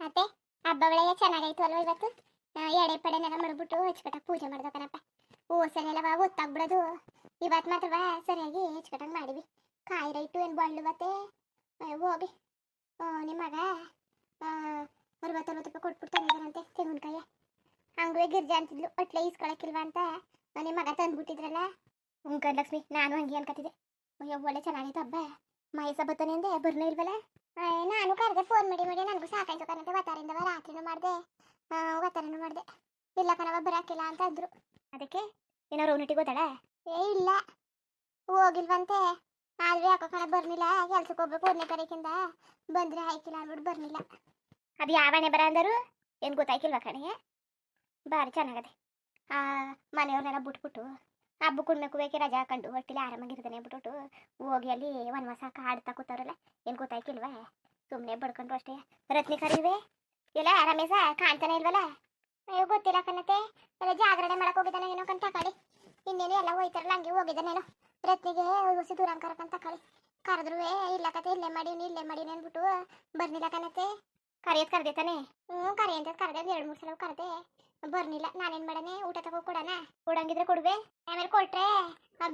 ಅತ್ತೆ ಹಬ್ಬ ಚೆನ್ನಾಗಿ ಚೆನ್ನಾಗಾಯ್ತು ಅಲ್ವಾ ಇವತ್ತು? ಎಡೆ ಪಡೆನೆಲ್ಲ ಮಾಡ್ಬಿಟ್ಟು ಹಚ್ಕಟ್ಟಾಗ ಪೂಜೆ ಮಾಡ್ದಕ್ಕನಪ್ಪ ಓಸಲೆಲ್ಲ ಒತ್ತಾಗ್ಬಿಡೋದು ಇವತ್ತು ಮಾತ್ರ ಸರಿಯಾಗಿ ಹಚ್ಕಟ್ಟಂಗೆ ಮಾಡಿವಿ. ಕಾಯಿ ರೈಟು ಏನು ಬಾಳ್ಳು ಮತ್ತೆ? ಹೋಗಿ. ನಿಮ್ಮ ಮಗ ಅರವತ್ತರವತ್ತು ರೂಪಾಯಿ ಕೊಟ್ಬಿಟ್ಟು ತಂದಿದ್ದಾನಂತೆ ತೆಂಗಿನಕಾಯಿ. ಹಂಗೆ ಗಿರ್ಜಾ ಅಂತಿದ್ಲು. ಅಟ್ಲೆ ಇಸ್ಕೊಳಕ್ಕಿಲ್ವಾ ಅಂತ. ಮನೆ ಮಗ ತಂದ್ಬಿಟ್ಟಿದ್ರಲ್ಲ? ಹ್ಞೂ ಲಕ್ಷ್ಮಿ ನಾನು ಹಂಗೆ ಅನ್ಕತಿದ್ದೆ ಅಯ್ಯೋ, ಒಳ್ಳೆ ಚೆನ್ನಾಗಿತ್ತು ಹಬ್ಬ. ಮಹೇಶ ಬತ್ತಾನೆ ಅಂದೆ ಬರ್ನೇ ಇಲ್ವಲ್ಲ? ನಾನು ಕರೆದೆ ಫೋನ್ ಮಾಡಿ ಮಾಡಿ ನನಗೂ ಸಾಕಾಯ್ತು ಕಣಂತೆ ಒತ್ತಾರಿಂದ ರಾತ್ರಿನೂ ಮಾಡಿದೆ. ಒತ್ತಾರನೂ ಮಾಡಿದೆ. ಇಲ್ಲ ಕಣವ ಬರಾಕಿಲ್ಲ ಅಂತ ಅಂದ್ರು. ಅದಕ್ಕೆ ಏನೋ ರೌನಿಟಿಗೆ ಗೊತ್ತಾಳ ಏ, ಇಲ್ಲ. ಹೋಗಿಲ್ವಂತೆ. ಆದ್ರೆ ಯಾಕೋ ಕಣ ಬರ್ಲಿಲ್ಲ ಕೆಲ್ಸಕ್ಕೆ ಹೋಗ್ಬೇಕು ಒಂದನೇ ತಾರೀಕಿಂದ. ಬಂದ್ರೆ ಆಯ್ಕಿಲ್ಲ ಅಂದ್ಬಿಟ್ಟು ಬರ್ಲಿಲ್ಲ ಅದು ಯಾವಣೆ ಬರ ಅಂದರು? ಏನು ಗೊತ್ತಾಯ್ಕಿಲ್ವ ಕಣೆ ಭಾರಿ ಚೆನ್ನಾಗದೆ. ಆ, ಮನೆಯವ್ರನ್ನೆಲ್ಲ ಬಿಟ್ಬಿಟ್ಟು. ಹಬ್ಬ ಕುಣ್ಬೇಕು ಬೇಕೆ ರಜಾ ಹಾಕೊಂಡು ಆರಾಮಾಗಿ ಆರಾಮಾಗಿರ್ತಾನೆ ಬಿಟ್ಬಿಟ್ಟು ಹೋಗಿ ಅಲ್ಲಿ ವನವಾಸ ಕಾಡ್ತಾ ಕೂತವ್ರಲ್ಲ ಏನು ಗೊತ್ತಾಯ್ತಿಲ್ವಾ ಸುಮ್ಮನೆ ಬಡ್ಕೊಂಡ್ರು ಅಷ್ಟೇ. ರತ್ನಿ ಕರೀವೆ? ಇಲ್ಲ ರಮೇಶ ಕಾಣ್ತಾನೆ ಇಲ್ವಲ್ಲ? ಅಯ್ಯೋ ಗೊತ್ತಿಲ್ಲ ಕಣತೆ ಎಲ್ಲ ಜಾಗರಣೆ ಮಾಡಕ್ ಹೋಗಿದ್ದಾನೆ ಏನೋ ಕಂತ ತಕೊಳ್ಳಿ ಇನ್ನೇನು ಎಲ್ಲ ಹೋಯ್ತಾರಲ್ಲ ಹಂಗೆ ಹೋಗಿದ್ದಾನೇನೋ. ರತ್ನಿಗೆ ಹೊಸಿ ದೂರ ಕಂತ ತಕೊಳ್ಳಿ ಕರೆದ್ರು ಇಲ್ಲ ಕತೆ ಇಲ್ಲೇ ಮಾಡೀನಿ ಇಲ್ಲೇ ಮಾಡೀನಿ ಅಂದ್ಬಿಟ್ಟು ಬರ್ಲಿಲ್ಲ ಕಣತೆ ಕರೆಯೋದು ಕರೆದೆ ತಾನೆ? ಹ್ಞೂ ಕರೆ ಅಂತ ಕರೆದೆ ಎರಡು ಮೂರು ಸಲ ಕರೆದೆ. ಬರ್ನಿಲ್ಲ. ನಾನೇನ್ ಮಾಡನೆ ಊಟ ತಗೋ ಕೊಡಣ? ಕೊಡಂಗಿದ್ರೆ ಕೊಡುವೆ. ಆಮೇಲೆ ಕೊಟ್ರೆ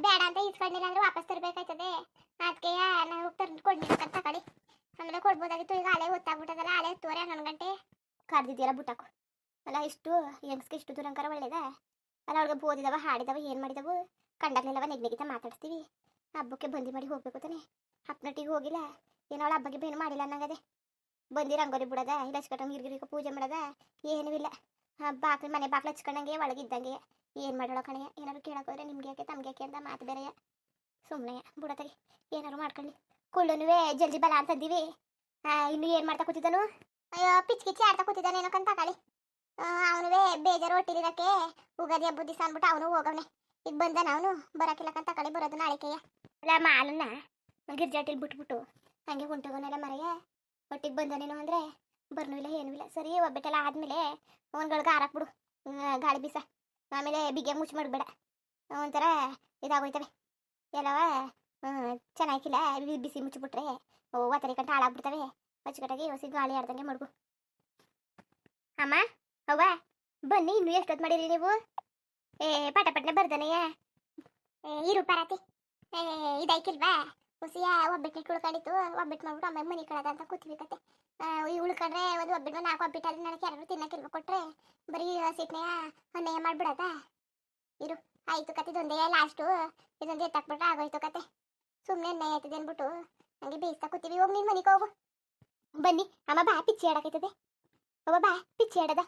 ಬೇಡ ಅಂತ ಇಸ್ಕೊಂಡಿಲ್ಲ ಅಂದ್ರೆ ವಾಪಸ್ ತರ್ಬೇಕಾಯ್ತದೆ. ಅದಕ್ಕೆ ನಾವು ತಂದು ಅಂತ ತಗೊಳ್ಳಿ. ಆಮೇಲೆ ಕೊಡ್ಬೋದಾಗಿತ್ತು. ಈಗ ಅಲೆ ಗೊತ್ತಾಗ್ಬಿಟ್ಟದಲ್ಲ ಅಲೆ ತೋರೆ ಹನ್ನೊಂದು ಗಂಟೆ ಕರ್ದಿದ್ದೀರ ಬುಟ್ಟಕು ಅಲ್ಲ, ಇಷ್ಟು ಹೆಂಗ್ಸ್ಗೆ ಇಷ್ಟು ದೂರಂಕರ ಒಳ್ಳೇದ? ಅಲ್ಲ, ಅವ್ಳಿಗೆ ಬೋದಿದವ ಹಾಡಿದವ, ಏನು ಮಾಡಿದವು? ಕಂಡಾಗ್ಲಿಲ್ಲವ ನೆಗ್ನೆಗಿತ ಮಾತಾಡ್ತೀವಿ ಹಬ್ಬಕ್ಕೆ ಬಂದಿ ಮಾಡಿ ಹೋಗ್ಬೇಕು ತಾನೆ. ಹಪ್ನಟ್ಟಿಗೆ ಹೋಗಿಲ್ಲ. ಏನೋ ಅವಳ ಹಬ್ಬಕ್ಕೆ ಬೇನು ಮಾಡಿಲ್ಲ ಅನ್ನಂಗದೆ. ಬಂದಿ ರಂಗೋಲಿ ಬಿಡೋದ? ಇಲ್ಲ ಗಿರ್ಗಿರಿಕ ಪೂಜೆ ಮಾಡದ? ಏನೂ ಇಲ್ಲ. ಬಾಕ್ಲು, ಮನೆ ಬಾಕ್ಲ ಹಚ್ಕೊಂಡಂಗೆ, ಒಳಗಿದ್ದಂಗೆ. ಏನು ಮಾಡೋಳ ಕಣೆಯ ಏನಾದ್ರು ಕೇಳೋಕೋದ್ರೆ ನಿಮ್ಗೆ ಯಾಕೆ, ತಮ್ಗೆ ಯಾಕೆ ಅಂತ ಮಾತು ಬೇರೆಯ. ಸುಮ್ಮನೆ ಬುಡತಗಿ, ಏನಾದ್ರು ಮಾಡ್ಕೊಳ್ಳಿ. ಕುಳ್ಳನುವೆ, ಜಲ್ದಿ ಬಲ ಅಂತಂದೀವಿ ಇನ್ನು ಏನು ಮಾಡ್ತಾ ಕೂತಿದ್ದಾನು? ಅಯ್ಯೋ, ಪಿಚ್ ಕಿಚ್ಚಿ ಆಡ್ತಾ ಕೂತಿದ್ದಾನೆ ಏನೋ ಕಂತ ಕಾಳಿ. ಅವನುವೆ ಬೇಜಾರು ಹೊಟ್ಟಿಲಿರಕ್ಕೆ ಉಗಾದಿ ಹಬ್ಬದ ದಿವಸ ಅಂದ್ಬಿಟ್ಟು ಅವನು ಹೋಗವ್ನೆ. ಈಗ ಬಂದಾನ ಅವನು? ಬರಕಿಲ್ಲ ಕಂತ ಕಳಿ, ಬರೋದು ನಾಳಿಕೆಯ. ಅಲ್ಲ, ಮಾಲನ್ನ ಗಿರ್ಜಾಟಿಲ್ ಬಿಟ್ಬಿಟ್ಟು, ಹಂಗೆ ಹೊಂಟೋಗೋನಲ್ಲ ಮರೆಯ ಒಟ್ಟಿಗೆ ಬಂದನೇನೋ ಅಂದ್ರೆ? ಬರ್ನೂ ಇಲ್ಲ, ಏನೂ ಇಲ್ಲ. ಸರಿ, ಒಬ್ಬಟ್ಟೆಲ್ಲ ಆದ್ಮೇಲೆ ಒಂದ್ಗಳಿಗೆ ಹಾರಾಕ್ಬಿಡು ಗಾಳಿ ಬೀಸ. ಆಮೇಲೆ ಬಿಗೆ ಮುಚ್ಚಿ ಮಾಡಬೇಡ. ಒಂಥರ ಇದಾಗೋಯ್ತವೆ. ಎಲ್ಲವ ಚೆನ್ನಾಗಿಲ್ಲ. ಬಿಸಿ ಮುಚ್ಚಿಬಿಟ್ರೆ ಒತ್ತರಿ ಕಂಟ ಹಾಳಾಗ್ಬಿಡ್ತವೆ. ಅಚ್ಚುಕಟ್ಟಾಗಿ ಹೊಸಿ ಗಾಳಿ ಆಡ್ದಂಗೆ ಮಡ್ಗು. ಅಮ್ಮ, ಅವ್ವ, ಬನ್ನಿ, ಇನ್ನೂ ಎಷ್ಟೊತ್ತು ಮಾಡಿರಿ ನೀವು? ಏ, ಪಟ ಪಟ್ನೆ ಬರ್ದನೆಯ ಇರು ಪರಾತಿ ಏ ಇದೈಕಿಲ್ವಾ ಹುಸಿಯ ಒಬ್ಬಿಟ್ಟು ಉಳ್ಕೊಂಡಿತ್ತು ಒಬ್ಬಿಟ್ಟು ಮಾಡ್ಬಿಟ್ಟು ಆಮೇಲೆ ಮನೆ ಕಳದ ಅಂತ ಕೂತೀವಿ ಕತೆ. ಈ ಉಳ್ಕೊಂಡ್ರೆ ಒಂದು ಒಬ್ಬಿಟ್ಟು ನಾಲ್ಕು ಒಬ್ಬಟ್ಟು ಅಲ್ಲಿ ನನಗೆ ಯಾರು ತಿನ್ನಕ್ಕಿಲ್ವ ಕೊಟ್ರೆ, ಬರೀ ಸಿಟ್ನೆಯ ಹೊನ್ನೆಯ ಮಾಡ್ಬಿಡದ? ಇರು, ಆಯ್ತು ಕತೆ, ಇದೊಂದೇ ಲಾಸ್ಟು ಇದೊಂದು ಎತ್ತಾಕ್ಬಿಟ್ರೆ ಆಗೋಯ್ತು ಕತೆ. ಸುಮ್ಮನೆ ಎಣ್ಣೆ ಆಯ್ತದೆ ಅಂದ್ಬಿಟ್ಟು ಹಂಗೆ ಬೇಯಿಸ್ತಾ ಕೂತೀವಿ ಹೋಗಿ ನಿನ್ನ ಮನೆಗೆ ಹೋಗು. ಬನ್ನಿ, ಅಮ್ಮ ಬಾ, ಪಿಚ್ಚಿ ಆಡಕೈತದೆ ಅವ ಬಾ, ಪಿಚ್ಚಿ ಆಡದ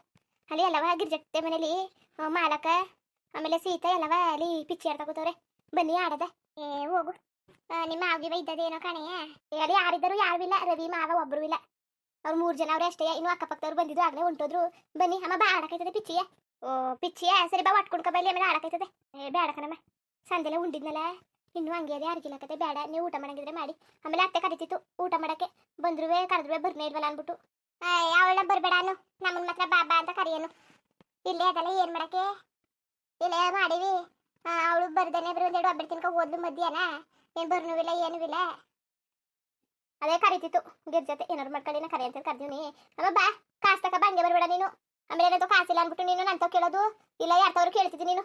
ಅಲ್ಲಿ ಎಲ್ಲವ ಗಿರ್ಜಟ್ಟೆ ಮನೇಲಿ ಮಾಲಕ, ಆಮೇಲೆ ಸೀತಾ ಎಲ್ಲವ ಅಲ್ಲಿ ಪಿಚ್ಚಿ ಆಡ್ತಾ ಕೂತವ್ರೆ. ಬನ್ನಿ ಆಡದ ಏ, ಹೋಗು. ನಿಮ್ಮ ಮಾವಿವ ಇದ್ದದೇನೋ ಕಣೆ. ಹೇಳಿ, ಯಾರಿದ್ದರು ಯಾರು ಇಲ್ಲ, ರವಿ, ಮಾವ ಒಬ್ರು ಇಲ್ಲ. ಅವ್ರು ಮೂರು ಜನ ಅವ್ರೆ ಅಷ್ಟೇ, ಇನ್ನು ಅಕ್ಕಪಕ್ಕದವ್ರು ಬಂದಿದ್ರು, ಆಗಲೇ ಹೊಂಟೋದ್ರು. ಬನ್ನಿ, ಅಮ್ಮ ಬಾ ಆಡಕೈತದೆ ಪಿಚ್ಚಿಯ ಓ ಪಿಚ್ಚಿಯ ಸರಿ, ಬಾ ಒಟ್ಕೊಂಡ್ಕ ಬಲ್ಲಿ ಆಮೇಲೆ ಆಡಕೈತದೆ ಏ, ಬೇಡ ಕಣಮ್ಮ. ಸಂದೆಲ್ಲ ಉಂಡಿದ್ನಲ್ಲ. ಇನ್ನು ಹಂಗೆ ಅದೇ ಅರ್ಗಿಲಕತೆ ಬೇಡ. ನೀವು ಊಟ ಮಾಡಂಗಿದ್ರೆ ಮಾಡಿ. ಆಮೇಲೆ ಅತ್ತೆ ಕರಿತಿತ್ತು, ಊಟ ಮಾಡಕ್ಕೆ. ಬಂದ್ರುವೆ, ಕರೆದ್ರುವೆ, ಬರ್ನೇ ಇಲ್ವಲ್ಲ ಅನ್ಬಿಟ್ಟು ಅವಳ ಬರಬೇಡ ಅನ್ನು. ನಮ್ಮನ್ನ ಮಾತ್ರ ಬಾಬಾ ಅಂತ ಕರೆಯನು. ಇಲ್ಲೇ ಅದಲ್ಲ, ಏನು ಮಾಡಕ್ಕೆ? ಇಲ್ಲೇ ಮಾಡಿವಿ. ಅವಳು ಬರ್ದೇನೆ ಬರೀ ಒಂದೆರಡು ಒಬ್ಬರು ತಿನ್ಕೊ ಓದ್ಲು ಮಧ್ಯಾಹ್ನ. ಏನು ಏನೂ ಇಲ್ಲ? ಅದೇ ಕರಿತಿತ್ತು. ಗಿರ್ಜತೆ ಏನಾರು ಮಾಡ್ಕೊಳ್ಳಿನ ಕರಿ ಅಂತ ಕರ್ದೀನಿ ಅಮ್ಮ ಬಾ, ಕಾಸ್ ತಕ ಬಂಗೆ ಬರಬೇಡ ನೀನು. ಆಮೇಲೆ ಏನಂತ ಕಾಸಿಲ್ಲ ಅಂದ್ಬಿಟ್ಟು ನೀನು ನಂತ ಕೇಳೋದು. ಇಲ್ಲ ಯಾರ್ತವ್ರು ಕೇಳ್ತಿದ್ದಿ ನೀನು?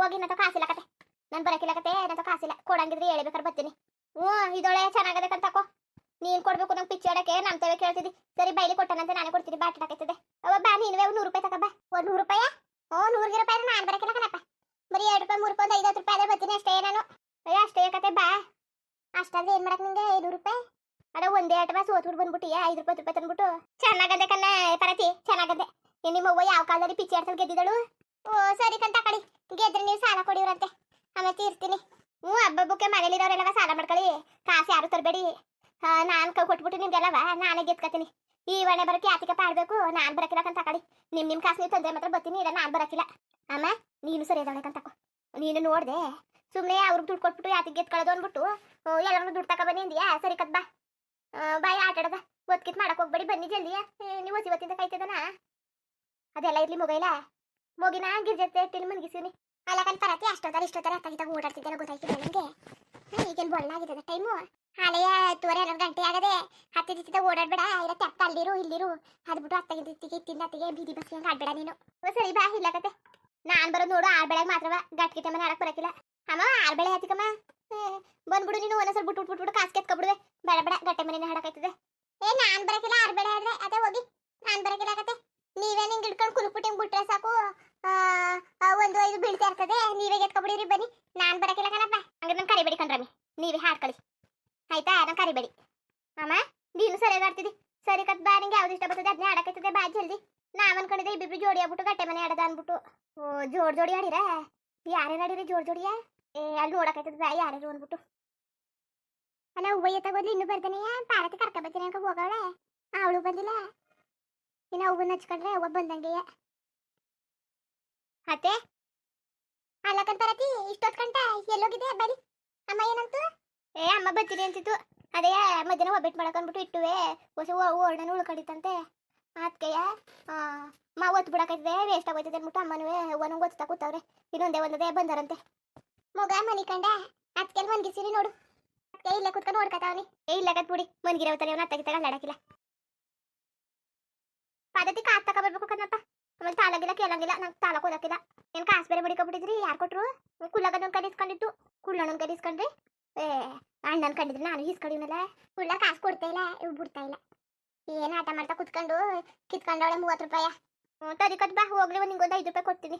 ಹೋಗಿ ನಂತ ಕಾಸಿಲ್ಲ ಕತೆ. ನಾನು ಬರಕಿಲ್ಲ ಕತೆ ನಂತ ಕಾಸಿಲ್ಲ. ಕೊಡಂಗಿದ್ರೆ ಹೇಳ್ಬೇಕಾರೆ ಬರ್ತೀನಿ. ಹ್ಞೂ, ಇದೊಳೆ ಚೆನ್ನಾಗದೆ ಕಂತಕೋ ನೀನ್ ಕೊಡ್ಬೇಕು ನಂಗೆ ಪಿಚ್ಚಿ ಆಡಕ್ಕೆ ನಮ್ ತವೆ ಕೇಳ್ತಿದ್ದಿ. ಸರಿ, ಬೈಲಿ ಕೊಟ್ಟನಂತೆ ನಾನೇ ಕೊಡ್ತೀನಿ. ಬಾಟ್ ಹಾಕೈತದೆ. ಅವ ಬಾ ಒಂದು ನೂರು ರೂಪಾಯಿ ತಕ ಬಾ. ಒಂದು ನೂರು ರೂಪಾಯಿ? ಓ ನೂರ್ಗೆ ರೂಪಾಯಿ ನಾನು ಬರಕಿಲ್ಲ ಕಣಪ್ಪ. ಬರೀ ಎರಡು ರೂಪಾಯಿ, ಮೂರು ರೂಪಾಯಿ, ಒಂದು ಐವತ್ತು ರೂಪಾಯಿ ಆದ್ರೆ ಬರ್ತೀನಿ ಅಷ್ಟೇ ನಾನು ಅಯ್ಯೋ ಅಷ್ಟೇ ಕತೆ ಬಾ ಅಷ್ಟಾದ್ರೆ ಏನ್ ಮಾಡಕ್ ನಿಂಗೆ? ಐನೂರು ರೂಪಾಯಿ? ಅದ ಒಂದೇ ಆಟ ಸೋತ್ಬಿಟ್ಟು ಬಂದ್ಬಿಟ್ಟಿಯಾ? ಐದು ರೂಪಾಯಿ ರೂಪಾಯಿ ತಂದ್ಬಿಟ್ಟು? ಚೆನ್ನಾಗದೆ ಕಣ್ಣ, ಪರತಿ ಚೆನ್ನಾಗದೆ ನಿಮ್ಮ ಅವ್ವ ಯಾವ ಕಾಲದಲ್ಲಿ ಪಿಚ್ಚಿ ಆಡ್ಸಲ್ ಗೆದ್ದಿದಳು ಓ, ಸರಿ ಕಂತ, ಕಳಿ. ಗೆದ್ರೆ ನೀವು ಸಾಲ ಕೊಡಿವ್ರಂತೆ. ಆಮೇಲೆ ತೀರ್ತೀನಿ ಹ್ಞೂ ಹಬ್ಬಬ್ಬಕ್ಕೆ ಮನೇಲಿರೋರೆಲ್ಲವ ಸಾಲ ಮಾಡ್ಕೊಳ್ಳಿ. ಕಾಸು ಯಾರು ತರಬೇಡಿ. ನಾನು ಕೈ, ಕೊಟ್ಬಿಟ್ಟು ನಿಮ್ಗೆಲ್ಲವ? ನಾನೇ ಗೆದ್ಕತೀನಿ. ಈ ಒಣೆ ಬರೋಕೆ ಆತಿಕ ಪಾಡ್ಬೇಕು? ನಾನು ಬರಕಿಲ್ಲ ಕಂತ ಕಡಿ ನಿಮ್ಮ ನಿಮ್ಮ ಕಾಸು ನೀವು ತಂದ್ರೆ ಮಾತ್ರ ಬರ್ತೀನಿ. ಇಲ್ಲ, ನಾನು ಬರಕಿಲ್ಲ. ಅಮ್ಮ ನೀನು ಸರಿ ಇದ್ದಾಳೆ ಕಂತಕೋ ನೀನು ನೋಡ್ದೆ. ಸುಮ್ಮನೆ ಅವ್ರಿಗೆ ದುಡ್ಡು ಕೊಟ್ಬಿಟ್ಟು ಯಾತಿಗೆ ಎತ್ಕೊಳ್ಳೋದು ಅಂದ್ಬಿಟ್ಟು ಎಲ್ಲರೂ ದುಡ್ಡು ತಕ ಬನ್ನಿ ಅಂದಿಯಾ? ಸರಿ ಕದ್ ಬಾ. ಆ, ಬಾಯ್ ಆಟಾಡದ ಒತ್ಕಿತ್ ಮಾಡಕ್ ಹೋಗ್ಬೇಡಿ. ಬನ್ನಿ ಜಲ್ದಿ. ನೀವು ಹೊಸಿ ಹೊತ್ತಿಂದ ಕಾಯ್ತದನ? ಅದೆಲ್ಲ ಇರ್ಲಿ ಮೊಗೈಲ ಮೊಗಿನ ಗಿರ್ಜತ್ತೆ ಇಟ್ಟಿನಿ ಮನ್ಗಿಸಿನಿ ಅಲ್ಲ ಕಣ್ ಪರತಿ ಅಷ್ಟೊತ್ತರ ಇಷ್ಟೊತ್ತರ ಅತ್ತಾಗಿದ್ದಾಗ ಓಡಾಡ್ತಿದ್ದೆಲ್ಲ ಗೊತ್ತಾಯ್ತಿದೆ ನನಗೆ ಈಗೇನು ಬೊಳ್ಳಾಗಿದ್ದದ ಟೈಮು? ಹಳೆಯ ತೋರೆ ಹನ್ನೊಂದು ಗಂಟೆ ಆಗದೆ ಹತ್ತಿದ ಹತ್ತಿದ ಓಡಾಡ್ಬೇಡ. ಇರತ್ತೆ ತೆಪ್ಪ ಅಲ್ಲಿರು ಇಲ್ಲಿರು. ಅದ್ಬಿಟ್ಟು ಅತ್ತಗಿಂದ ಇತ್ತಿಗೆ ತಿಂದ ಅತ್ತಿಗೆ ಬೀದಿ ಬಸ್ ಹಂಗೆ ಆಡ್ಬೇಡ ನೀನು. ಸರಿ ಬಾ ಇಲ್ಲಕತೆ ನಾನು ಬರೋದು ನೋಡು ಆಳ್ಬೆಳಗ್ ಮಾತ್ರವ ಗಟ್ಟಿ ಮನೆ ಆಡಕ್ಕೆ ಬರಕಿಲ್ಲ. ಅಮ್ಮ ಬೆಳೆ ಹತ್ತಿಕಮ್ಮ ಬಂದ್ಬಿಡು ನೀನು ಒಂದೊಂದ್ಸಲ ಬಿಟ್ಟು ಬಿಟ್ಟು ಬಿಟ್ಟು ಕಾಸು ಕೆತ್ಕೊಬಿಡುವೆ ಬೇಡ ಬೇಡ ಗಟ್ಟೆ ಮನೆ ಹಾಡಕೈತದೆ ಏ ನಾನು ಬರಕಿಲ್ಲ ಆಳ್ಬೆಳೆ ಆದ್ರೆ ಅದೇ ಹೋಗಿ. ನಾನು ಬರಕಿಲ್ಲ ಆಗತ್ತೆ ನೀವೇ ನಿಂಗೆ ಹಿಡ್ಕೊಂಡು ಕುಲುಪುಟಿ ಬಿಟ್ರೆ ಸಾಕು. ಆ, ಆ, ಒಂದು ಐದು ಬೀಳ್ತಾ ಇರ್ತದೆ. ನೀವೇ ಎತ್ಕೊಬಿಡಿರಿ ಬನ್ನಿ. ನಾನು ಬರಕಿಲ್ಲ ಕಣಪ್ಪ. ಹಂಗಾರೆ ನಾನು ಕರಿಬೇಡಿ ಕಣ್ರಮ್ಮಿ ನೀವೇ ಹಾಡ್ಕೊಳ್ಳಿ ಆಯ್ತಾ? ನಾನು ಕರಿಬೇಡಿ. ಅಮ್ಮ ನೀನು ಸರಿಯಾಗಿ ಆಡ್ತಿದ್ದಿ ಸರಿ ಕತ್ ಬಾ. ನಿಂಗೆ ಯಾವ್ದು ಇಷ್ಟ ಬರ್ತದೆ ಅದನ್ನೇ ಆಡಕೈತದೆ ಬಾ ಜಲ್ದಿ. ನಾವು ಅನ್ಕೊಂಡಿದ್ದೆ ಇಬ್ಬಿಬ್ರು ಜೋಡಿ ಆಗ್ಬಿಟ್ಟು ಗಟ್ಟೆ ಮನೆ ಆಡದ ಅಂದ್ಬಿಟ್ಟು ಓ ಜೋಡ್ ಜೋಡಿ ಆಡಿರ ಯಾರ್ಯಾರು ಆಡಿರಿ ಜೋಡ್ ಜೋಡಿಯ? ಅಲ್ಲಿ ನೋಡಕೈತದ ಬಾ ಯಾರ್ಯಾರು ಅಂದ್ಬಿಟ್ಟು. ಅಲ್ಲ ಹೂವಯ್ಯ ತಗೋದ್ಲಿ ಇನ್ನೂ ಬರ್ತಾನೆಯ ಪಾರತಿ ಕರ್ಕ ಬರ್ತೀನಿ ಅನ್ಕ, ಹೋಗವಳೆ. ಅವಳು ಬಂದಿಲ್ಲ. ಇನ್ನು ಹೂವನ್ನ ಹಚ್ಕೊಂಡ್ರೆ ಹೂವ ಬಂದಂಗೆಯ ಅತ್ತೆ? ಅಲ್ಲಕನ್ ಪಾರತಿ ಇಷ್ಟೊತ್ ಗಂಟ ಎಲ್ಲೋಗಿದೆ ಬರಿ ಅಮ್ಮ ಏನಂತು? ಏ, ಅಮ್ಮ ಬರ್ತೀನಿ ಅಂತಿತ್ತು. ಅದೇ, ಮಧ್ಯಾಹ್ನ ಒಬ್ಬಟ್ಟು ಮಾಡಕ್ ಅಂದ್ಬಿಟ್ಟು ಇಟ್ಟುವೆ. ಹೊಸ ಓರ್ಡನ ಉಳ್ಕೊಂಡಿತ್ತಂತೆ. ಅದಕ್ಕೆಯ ಮಾ ಒತ್ತು ಬಿಡಕೈತದೆ ವೇಸ್ಟ್ ಆಗೋಯ್ತದೆ ಅಂದ್ಬಿಟ್ಟು ಅಮ್ಮನೂ ಒನಂಗೆ ಒತ್ತಾ ಕೂತವ್ರೆ. ಇನ್ನೊಂದೇ ಒಂದದೇ ಬಂದಾರಂತೆ. ಮಗ ಮನಿ ಕಂಡ ಅದಕ್ಕೆಲ್ಲ ಮನ್ಗಿಸಿರಿ ನೋಡು. ಅದಕ್ಕೆ ಇಲ್ಲ ಕುತ್ಕೊಂಡು ನೋಡ್ಕತಾವನಿ ಏ, ಇಲ್ಲ ಕತ್ ಬಿಡಿ. ಮನ್ಗಿರವತ್ತಾರೆ ಅವನ ಅತ್ತಗಿತ್ತಾಗ ಅಲ್ಲಾಡಕಿಲ್ಲ ಪದ್ಧತಿ ಕಾಸ್ ತಕ ಬರ್ಬೇಕು ಕಣಪ್ಪ ಆಮೇಲೆ ತಾಲಾಗಿಲ್ಲ ಕೇಳಂಗಿಲ್ಲ, ನಂಗೆ ತಾಲಕ್ ಓದಕ್ಕಿಲ್ಲ. ಏನ್ ಕಾಸು ಬೇರೆ ಬಡಿಕೊಬಿಟ್ಟಿದ್ರಿ ಯಾರು ಕೊಟ್ರು? ಕುಳ್ಳಗದ ಕೈ ಇಸ್ಕೊಂಡಿತ್ತು ಕುಳ್ಳಣ್ಣನ ಕೈ ಇಸ್ಕೊಂಡ್ರಿ ಏ, ಅಣ್ಣನ ಕಂಡಿದ್ರೆ ನಾನು ಇಸ್ಕೊಂಡಿವ್ನಲ್ಲ ಕುಳ್ಳ ಕಾಸು ಕೊಡ್ತಾ ಇಲ್ಲ, ಇವ್ ಬಿಡ್ತಾ ಇಲ್ಲ. ಏನ್ ಆಟ ಮಾಡ್ತಾ ಕುತ್ಕೊಂಡು, ಕಿತ್ಕೊಂಡವಳೆ ಮೂವತ್ತು ರೂಪಾಯ. ಹ್ಞೂ ತದಿಕತ್ ಬಾ. ಹೋಗ್ಲಿ ನಿಂಗೊಂದು ಐದು ರೂಪಾಯಿ ಕೊಡ್ತೀನಿ.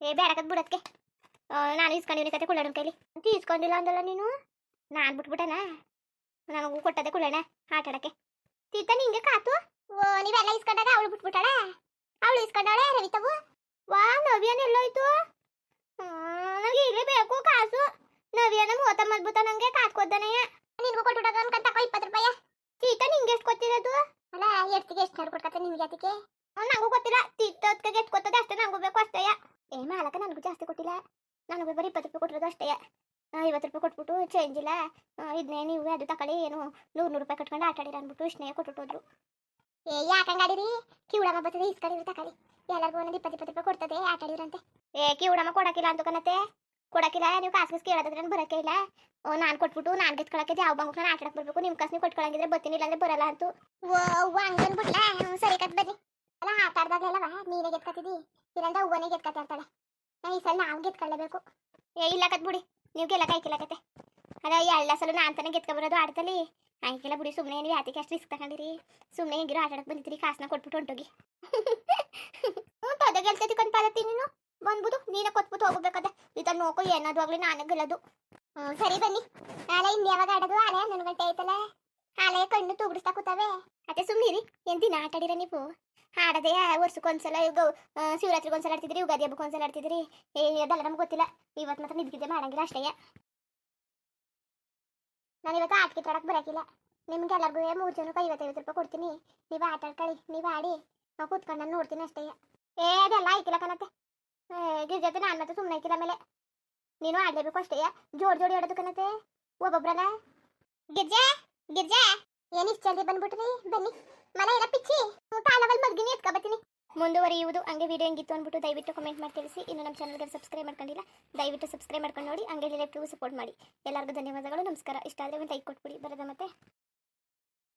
ಏ ಬೇಡಕತ್ ಬಿಡತ್ಕೆ ನಾನು ಇಸ್ಕೊಂಡಿವ್ನಿ ಕತೆ ಕುಳ್ಳಣ್ಣನ ಕೈಲಿ. ಅಂತ ಇಸ್ಕೊಂಡಿಲ್ಲ ಅಂದಲ್ಲ ನೀನು? ನಾನು ಬಿಟ್ಬಿಟ್ಟನ? ನನಗೂ ಕೊಟ್ಟದೆ ಕುಳ್ಳಣ್ಣ ಆಟ ಆಡಕ್ಕೆ ತೀತ ನಿಂಗೆ ಕಾತು? ಓ, ನೀವೆಲ್ಲ ಇಸ್ಕೊಂಡಾಗ ಅವಳು ಬಿಟ್ಬಿಟ್ಟಾಳೆ? ಅವಳು ಇಸ್ಕೊಂಡಾಳೆ ರವಿತವು ವಾ, ನವ್ಯನ್ ಎಲ್ಲೋಯ್ತು? ನನಗೆ ಇಲ್ಲೇ ಬೇಕು ಕಾಸು. ನವ್ಯನ ಮೂವತ್ತೊಂಬತ್ತು ಅದ್ಭುತ ನಂಗೆ ಕಾಸ್ಕೊದ್ದಾನೆಯ ನಿನ್ಗೂ ಕೊಟ್ಬಿಟ್ಟಾಗ ಅನ್ಕಂತ ತಕೋ ಇಪ್ಪತ್ತು ರೂಪಾಯಿ. ತೀತ ನಿಂಗೆ ಎಷ್ಟು ಕೊತ್ತಿರೋದು ಅಲ್ಲ, ಎಷ್ಟಿಗೆ ಎಷ್ಟು ನೋಡಿ ಕೊಡ್ಕತ್ತೆ ನಿನ್ಗೆ ಅದಕ್ಕೆ? ನಂಗೂ ಗೊತ್ತಿಲ್ಲ ತೀತೊತ್ತಿಗೆ ಎಷ್ಟು ಕೊತ್ತದೆ ಅಷ್ಟೇ ನಂಗೂ ಬೇಕು ಅಷ್ಟೇ. ಏ, ಮಾಲಕ, ನನಗೂ ಜಾಸ್ತಿ ಕೊಟ್ಟಿಲ್ಲ. ನನಗೂ ಬರೀ ಇಪ್ಪತ್ತು ರೂಪಾಯಿ ಕೊಟ್ಟಿರೋದು ಅಷ್ಟೇ. ಐವತ್ತು ರೂಪಾಯಿ ಕೊಟ್ಬಿಟ್ಟು ಚೇಂಜ್ ಇಲ್ಲ. ಇದನ್ನೇ ನೀವು ಅದು ತಕೊಳ್ಳಿ ಏನು ನೂರು ನೂರು ರೂಪಾಯಿ ಕಟ್ಕೊಂಡು ಆಟ ಆಡಿರ ಅಂದ್ಬಿಟ್ಟು ಇಷ್ಟನೇ ಕೊಟ್ಬಿಟ್ಟು ಏ ಯಾಕಂಗಾಡಿರಿ ಕಿವಡಮ್ಮ ಬರ್ತದೆ ಇಸ್ಕೊಂಡಿರು ತಕೊಳ್ಳಿ. ಎಲ್ಲರಿಗೂ ಒಂದೊಂದು ಇಪ್ಪತ್ತು ಇಪ್ಪತ್ತು ರೂಪಾಯಿ ಕೊಡ್ತದೆ ಆಟ ಆಡಿರಂತೆ ಏ ಕಿವಡಮ್ಮ ಕೊಡಕ್ಕಿಲ್ಲ ಅಂತ ಕಣತೆ ಕೊಡಕ್ಕಿಲ್ಲ ನೀವು ಕಾಸು ಕಾಸು ಕೇಳೋದ್ರೆ ನಾನು ಬರೋಕ್ಕೆ ಇಲ್ಲ. ನಾನು ಕೊಟ್ಬಿಟ್ಟು ನಾನು ಗೆತ್ಕೊಳಕ್ಕೆ ಯಾವ ಬಂಗಕ್ಕೆ ನಾನು ಆಟ ಆಡಕ್ಕೆ ಬರಬೇಕು. ನಿಮ್ಮ ಕಾಸು ನೀವು ಕೊಟ್ಕೊಳಂಗಿದ್ರೆ ಬರ್ತೀನಿ ಇಲ್ಲಾಂದ್ರೆ ಬರಲ್ಲ ಅಂತೂ. ಓ ಹಂಗನ್ಬಿಟ್ಲ ಸರಿ ಕತ್ ಬನ್ನಿ. ಅಲ್ಲ ಆಟ ಆಡ್ದಾಗಲ್ಲವ ನೀನೇ ಗೆತ್ಕತ್ತಿದಿ ಇಲ್ಲಂದ್ರೆ ಹೂವನೇ ಗೆತ್ಕತ್ತ ಇರ್ತಾಳೆ ಈ ಸಲ ನಾವು ಗೆತ್ಕೊಳ್ಳೇಬೇಕು ಏ, ಇಲ್ಲ ಕತ್ ಬಿಡಿ ನೀವು ಗೆಲ್ಲ ಕೈಕಿಲ್ಲ ಕತೆ. ಅದ ಎಲ್ಲ ಸಲ ನಾನು ತಾನೇ ಗೆತ್ಕೊಬರೋದು ಆಡ್ತಲ್ಲಿ. ಆಯ್ಕೆಲ್ಲ ಬಿಡಿ ಸುಮ್ಮನೆ ನೀವು ಯಾತಿಗೆ ಅಷ್ಟು ರಿಸ್ಕ್ ತಗೊಂಡಿರಿ. ಸುಮ್ಮನೆ ಹೆಂಗಿರೋ ಆಟ ಆಡಕ್ಕೆ ಬಂದಿದ್ರಿ ಕಾಸನ್ನ ಕೊಟ್ಬಿಟ್ಟು ಹೊಂಟೋಗಿ. ಹ್ಞೂ ಪದ ಗೆಲ್ತೈತಿ ಕಣ್ ಪಾದತಿ ನೀನು. ಬಂದ್ಬಿಟ್ಟು ನೀನೇ ಕೊಟ್ಬಿಟ್ಟು ಹೋಗ್ಬೇಕದ ಈತ ನೋಕೋ, ಏನಾದ್ರು ಆಗ್ಲಿ ನಾನು ಗೆಲ್ಲೋದು. ಹ್ಞೂ ಸರಿ, ಬನ್ನಿ. ನಾಳೆ ಇನ್ನು ಯಾವಾಗ ಆಡೋದು? ಆಲೆ ಹನ್ನೊಂದು ಗಂಟೆ ಆಯ್ತಲ್ಲ. ಆಲೆ, ಕಣ್ಣು ತೂಗಿಡಿಸ್ತಾ ಕೂತಾವೆ. ಅದೇ ಸುಮ್ಮನಿರಿ ಎಂದಿನ ದಿನ ಆಟಾಡಿರ ನೀವು? ಆಡದೆ ವರ್ಷಕ್ಕೊಂದ್ಸಲ ಇವಾಗ ಶಿವರಾತ್ರಿಗೆ ಒಂದ್ಸಲ ಆಡ್ತಿದ್ರಿ, ಯುಗಾದಿ ಹಬ್ಬಕ್ಕೆ ಒಂದ್ಸಲ ಆಡ್ತಿದ್ರಿ. ಏ, ಅದೆಲ್ಲ ನಮ್ಗೆ ಗೊತ್ತಿಲ್ಲ. ಇವತ್ತು ಮಾತ್ರ ನಿದ್ಗಿದ್ದೆ ಮಾಡಂಗಿಲ್ಲ ಅಷ್ಟೇ. ನಾನು ಇವತ್ತು ಆಟಕ್ಕೆ ತೊಡಕ್ಕೆ ಬರೋಕ್ಕಿಲ್ಲ ನಿಮ್ಗೆ ಎಲ್ಲರಿಗೂ ಮೂರು ಜನಕ್ಕೆ ಐವತ್ತೈವತ್ತು ರೂಪಾಯಿ ಕೊಡ್ತೀನಿ. ನೀವು ಆಟ ಆಡ್ಕೊಳ್ಳಿ, ನೀವು ಆಡಿ. ನಾವು ಕೂತ್ಕೊಂಡು ನಾನು ನೋಡ್ತೀನಿ ಅಷ್ಟೇ. ಏ, ಅದೆಲ್ಲ ಆಯ್ತಿಲ್ಲ ಕಣತ್ತೆ ಗಿರ್ಜತೆ ನಾನು ಮತ್ತೆ ಸುಮ್ಮನೆ ಆಯ್ತಿಲ್ಲ ಆಮೇಲೆ. ನೀನು ಆಡಲೇಬೇಕು ಅಷ್ಟೇ. ಜೋಡಿ ಜೋಡಿ ಆಡೋದು ಕಣತ್ತೆ ಒಬ್ಬೊಬ್ರಲ್ಲ ಗಿರ್ಜಾ ಗಿರ್ಜಾ. ಏನು ಇಷ್ಟು ಜಲ್ದಿ ಬಂದ್ಬಿಟ್ರಿ? ಬನ್ನಿ. ಮನೆ ಇಲ್ಲ ಪಿಚ್ಚಿ ಕಾಲವಲ್ಲಿ ಮಗ್ಗಿನಿ ಎತ್ಕೊಬತ್ತೀನಿ. ಮುಂದುವರಿಯುವುದು ಹಂಗೆ ವಿಡಿಯೋ ಹೆಂಗಿತ್ತು ಅಂದ್ಬಿಟ್ಟು ದಯವಿಟ್ಟು ಕಮೆಂಟ್ ಮಾಡಿ ತಿಳಿಸಿ. ಇನ್ನು ನಮ್ಮ ಚಾನಲ್ಗೆ ಸಬ್ಸ್ಕ್ರೈಬ್ ಮಾಡ್ಕೊಂಡಿಲ್ಲ, ದಯವಿಟ್ಟು ಸಬ್ಸ್ಕ್ರೈಬ್ ಮಾಡ್ಕೊಂಡು ನೋಡಿ ಹಂಗೆ ರಿಲೇಟಿವ್ ಸಪೋರ್ಟ್ ಮಾಡಿ. ಎಲ್ಲರಿಗೂ ಧನ್ಯವಾದಗಳು, ನಮಸ್ಕಾರ. ಇಷ್ಟ ಆದರೆ ಒಂದು ಲೈಕ್ ಕೊಟ್ಬಿಡಿ. ಬರೋದ ಮತ್ತೆ?